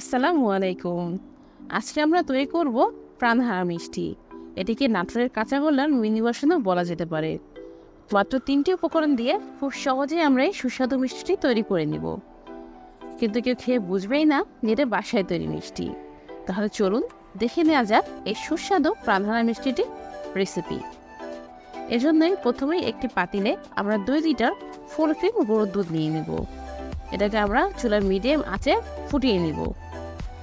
আসসালামু আলাইকুম। আজকে আমরা তৈরি করব প্রাণহারা মিষ্টি। এটিকে নাটোরের কাঁচাগোল্লার মিনি ভার্সনও বলা যেতে পারে। মাত্র তিনটি উপকরণ দিয়ে খুব সহজেই আমরা এই সুস্বাদু মিষ্টিটি তৈরি করে নিব। কিন্তু কেউ খেয়ে বুঝবেই না এটা বাসায় তৈরি মিষ্টি। তাহলে চলুন দেখে নেওয়া যাক এই সুস্বাদু প্রাণহারা মিষ্টিটি রেসিপি। এজন্যই প্রথমেই একটি পাতিলে আমরা দুই লিটার ফুল ক্রিম গরুর দুধ নিয়ে নেব। এটাকে আমরা চুলার মিডিয়াম আঁচে ফুটিয়ে নিব।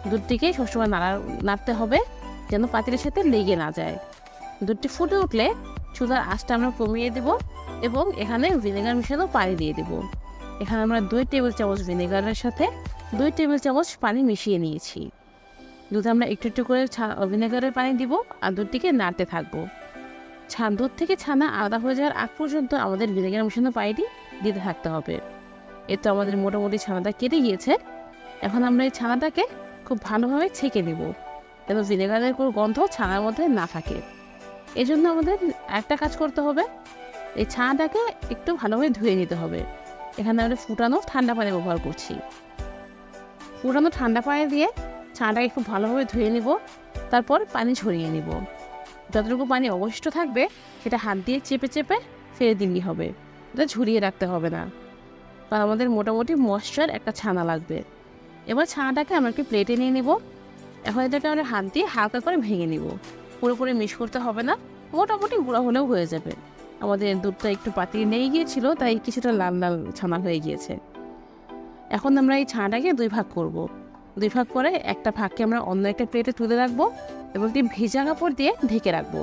দুধটিকে সবসময় নাড়া, নাড়তে হবে যেন পাতিলের সাথে লেগে না যায়। দুধটি ফুটে উঠলে চুলার আঁচটা আমরা কমিয়ে দেব এবং এখানে ভিনেগার মিশানো পানি দিয়ে দেব। এখানে আমরা দুই টেবিল চামচ ভিনেগারের সাথে দুই টেবিল চামচ পানি মিশিয়ে নিয়েছি। দুধে আমরা একটু একটু করে ছা- ভিনেগারের পানি দিব আর দুধটিকে নাড়তে থাকব। ছা, দুধ থেকে ছানা আলাদা হয়ে যাওয়ার আগ পর্যন্ত আমাদের ভিনেগার মিশানো পানিটি দিতে থাকতে হবে। এ তো আমাদের মোটামুটি ছানাটা কেটে গিয়েছে। এখন আমরা এই ছানাটাকে খুব ভালোভাবে ছেঁকে নেব। যেন ভিনেগারের কোনো গন্ধ ছানার মধ্যে না থাকে। এই জন্য আমাদের একটা কাজ করতে হবে। এই ছানাটাকে একটু ভালোভাবে ধুয়ে নিতে হবে। এখানে আমরা ফুটানো ঠান্ডা পানি ব্যবহার করছি। ফুটানো ঠান্ডা পানি দিয়ে ছানাটাকে খুব ভালোভাবে ধুয়ে নিব। তারপর পানি ঝরিয়ে নিব। যতটুকু পানি অবশিষ্ট থাকবে, সেটা হাত দিয়ে চেপে চেপে ফেলে দিলেই হবে। এটা ঝুরিয়ে রাখতে হবে না। কারণ আমাদের মোটামুটি ময়শ্চার একটা ছানা লাগবে। এবার ছানাটাকে আমরা একটু প্লেটে নিয়ে নিব। এখন এটাকে আমরা হাত দিয়ে হালকা করে ভেঙে নিব। পুরোপুরি মিক্স করতে হবে না, মোটামুটি গুঁড়া হলেও হয়ে যাবে। আমাদের দুধটা একটু পাতি নেই গিয়েছিল, তাই কিছুটা লাল লাল ছানা হয়ে গিয়েছে। এখন আমরা এই ছানাটাকে দুই ভাগ করব। দুই ভাগ করে একটা ভাগকে আমরা অন্য একটা প্লেটে তুলে রাখব এবং একটি ভেজা কাপড় দিয়ে ঢেকে রাখব।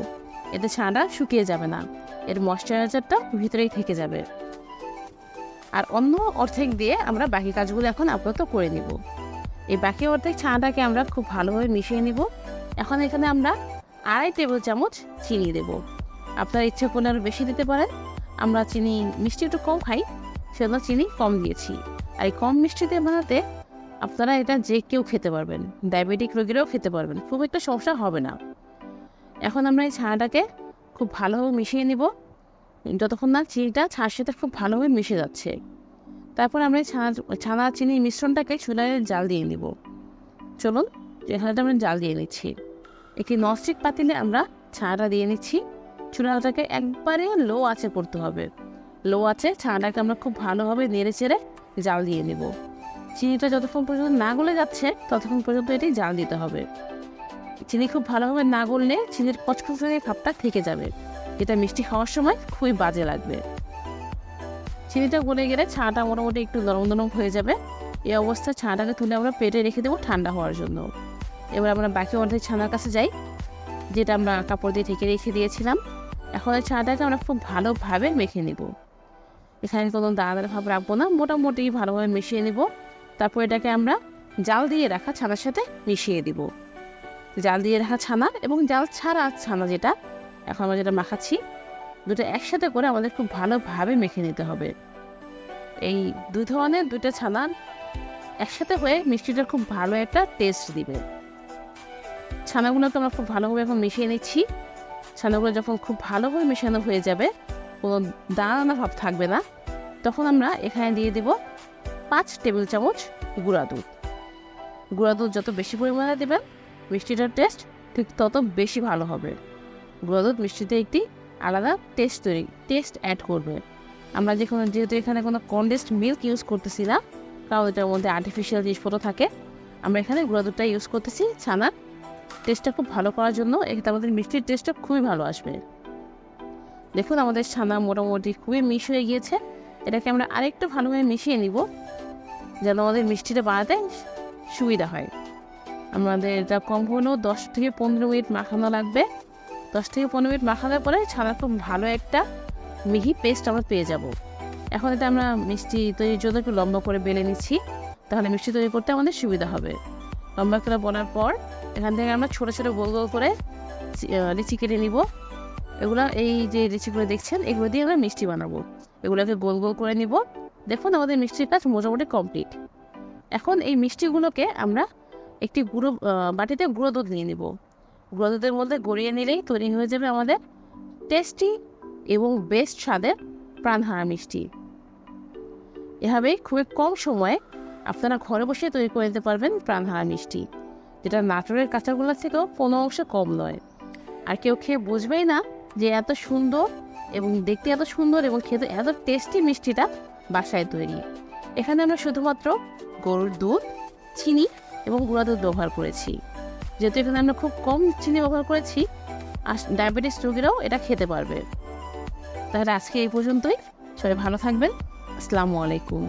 এতে ছানাটা শুকিয়ে যাবে না। এর ময়শ্চারাইজারটা ভিতরেই থেকে যাবে। আর অন্য অর্ধেক দিয়ে আমরা বাকি কাজগুলো এখন আপাতত করে নিব। এই বাকি অর্ধেক ছানাটাকে আমরা খুব ভালোভাবে মিশিয়ে নিব। এখন এখানে আমরা আড়াই টেবিল চামচ চিনি দেব। আপনার ইচ্ছে করলে আরও বেশি দিতে পারেন। আমরা চিনি মিষ্টি একটু কম খাই, সেজন্য চিনি কম দিয়েছি। আর এই কম মিষ্টিতে বানাতে আপনারা এটা যে কেউ খেতে পারবেন, ডায়াবেটিক রোগীরাও খেতে পারবেন, খুব একটা সমস্যা হবে না। এখন আমরা এই ছানাটাকে খুব ভালোভাবে মিশিয়ে নিব। যতক্ষণ না চিনিটা ছানার সাথে খুব ভালোভাবে মিশে যাচ্ছে। তারপর আমরা ছানা ছানা চিনির মিশ্রণটাকে চুলায় জাল দিয়ে নিব। চলুন এখানে আমরা জাল দিয়ে নিচ্ছি। একটি নস্টিক পাতিলে আমরা ছানাটা দিয়ে নিচ্ছি। চুলাটাকে একবারে লো আছে করতে হবে। লো আছে ছানাটাকে আমরা খুব ভালোভাবে নেড়ে চেড়ে জাল দিয়ে নেব। চিনিটা যতক্ষণ পর্যন্ত না গলে যাচ্ছে, ততক্ষণ পর্যন্ত এটি জাল দিতে হবে। চিনি খুব ভালোভাবে না গললে চিনির কচকচে ভাবটা থেকে যাবে। যেটা মিষ্টি খাওয়ার সময় খুবই বাজে লাগবে। চিনিটা গলে গেলে ছানাটা মোটামুটি একটু নরম নরম হয়ে যাবে। এই অবস্থায় ছানাটাকে তুলে আমরা পেটে রেখে দেবো ঠান্ডা হওয়ার জন্য। এবার আমরা বাকি অর্ধেক ছানার কাছে যাই, যেটা আমরা কাপড় দিয়ে ঢেকে রেখে দিয়েছিলাম। এখন এই ছানাটাকে আমরা খুব ভালোভাবে মেখে নিব। এখানে কোনো দানাদার ভাব রাখব না, মোটামুটি ভালোভাবে মিশিয়ে নিব। তারপর এটাকে আমরা জাল দিয়ে রাখা ছানার সাথে মিশিয়ে দিব। জাল দিয়ে রাখা ছানা এবং জাল ছাড়া ছানা যেটা এখন আমরা যেটা মাখাচ্ছি, দুটো একসাথে করে আমাদের খুব ভালোভাবে মেখে নিতে হবে। এই দুই ধরনের, দুইটা ছানা একসাথে হয়ে মিষ্টিটার খুব ভালো একটা টেস্ট দিবে। ছানাগুলোকে আমরা খুব ভালোভাবে এখন মিশিয়ে নিচ্ছি। ছানাগুলো যখন খুব ভালোভাবে মেশানো হয়ে যাবে, কোনো দানা ভাব থাকবে না, তখন আমরা এখানে দিয়ে দেব পাঁচ টেবিল চামচ গুঁড়া দুধ। গুঁড়া দুধ যত বেশি পরিমাণে দেবেন, মিষ্টিটার টেস্ট ঠিক তত বেশি ভালো হবে। গুঁড়া মিষ্টিতে একটি আলাদা টেস্ট তৈরি টেস্ট অ্যাড করবে। আমরা যেখানে যেহেতু এখানে কোনো কন্ডেন্সড মিল্ক ইউজ করতেছি না কারণ এটার মধ্যে আর্টিফিশিয়াল জিনিসপত্র থাকে, আমরা এখানে গুঁড়া দুধটা ইউজ করতেছি ছানার টেস্টটা খুব ভালো করার জন্য এখানে আমাদের মিষ্টির টেস্টটা খুবই ভালো আসবে। দেখুন, আমাদের ছানা মোটামুটি খুবই মিশ হয়ে গিয়েছে। এটাকে আমরা আরেকটু ভালোভাবে মিশিয়ে নিব, যেন আমাদের মিষ্টিটা বানাতে সুবিধা হয়। আমাদের এটা কম হলেও দশ থেকে পনেরো মিনিট মাখানো লাগবে। দশ থেকে পনেরো মিনিট মাখানোর পরে ছানা খুব ভালো একটা মিহি পেস্ট আমরা পেয়ে যাব। এখন এটা আমরা মিষ্টি তৈরির জন্য একটু লম্বা করে বেলে নিচ্ছি। তাহলে মিষ্টি তৈরি করতে আমাদের সুবিধা হবে। লম্বা করে বোনার পর এখান থেকে আমরা ছোটো ছোটো গোল গোল করে লিচি কেটে নিব। এগুলো এই যে লিচিগুলো দেখছেন, এগুলো দিয়ে আমরা মিষ্টি বানাবো। এগুলোকে গোল গোল করে নিব। দেখুন আমাদের মিষ্টির কাজ মোটামুটি কমপ্লিট এখন এই মিষ্টিগুলোকে আমরা একটি গুঁড়ো বাটিতে গুঁড়ো দুধ নিয়ে নিব। দুধের মধ্যে গড়িয়ে নিলেই তৈরি হয়ে যাবে আমাদের টেস্টি এবং বেস্ট স্বাদের প্রাণহারা মিষ্টি। এভাবে খুবই কম সময়ে আপনারা ঘরে বসে তৈরি করে নিতে পারবেন প্রাণহারা মিষ্টি, যেটা নাটোরের কাঁচাগোল্লা থেকেও কোনো অংশে কম নয়। আর কেউ খেয়ে বুঝবেই না যে এত সুন্দর এবং দেখতে এত সুন্দর এবং খেতে এত টেস্টি মিষ্টিটা বাসায় তৈরি। এখানে আমরা শুধুমাত্র গরুর দুধ, চিনি এবং গুঁড়া দুধ ব্যবহার করেছি। যেহেতু এখানে আমরা খুব কম চিনি ব্যবহার করেছি, আর ডায়াবেটিস রোগীরাও এটা খেতে পারবে। তাহলে আজকে এই পর্যন্তই। সবাই ভালো থাকবেন। আসসালামু আলাইকুম।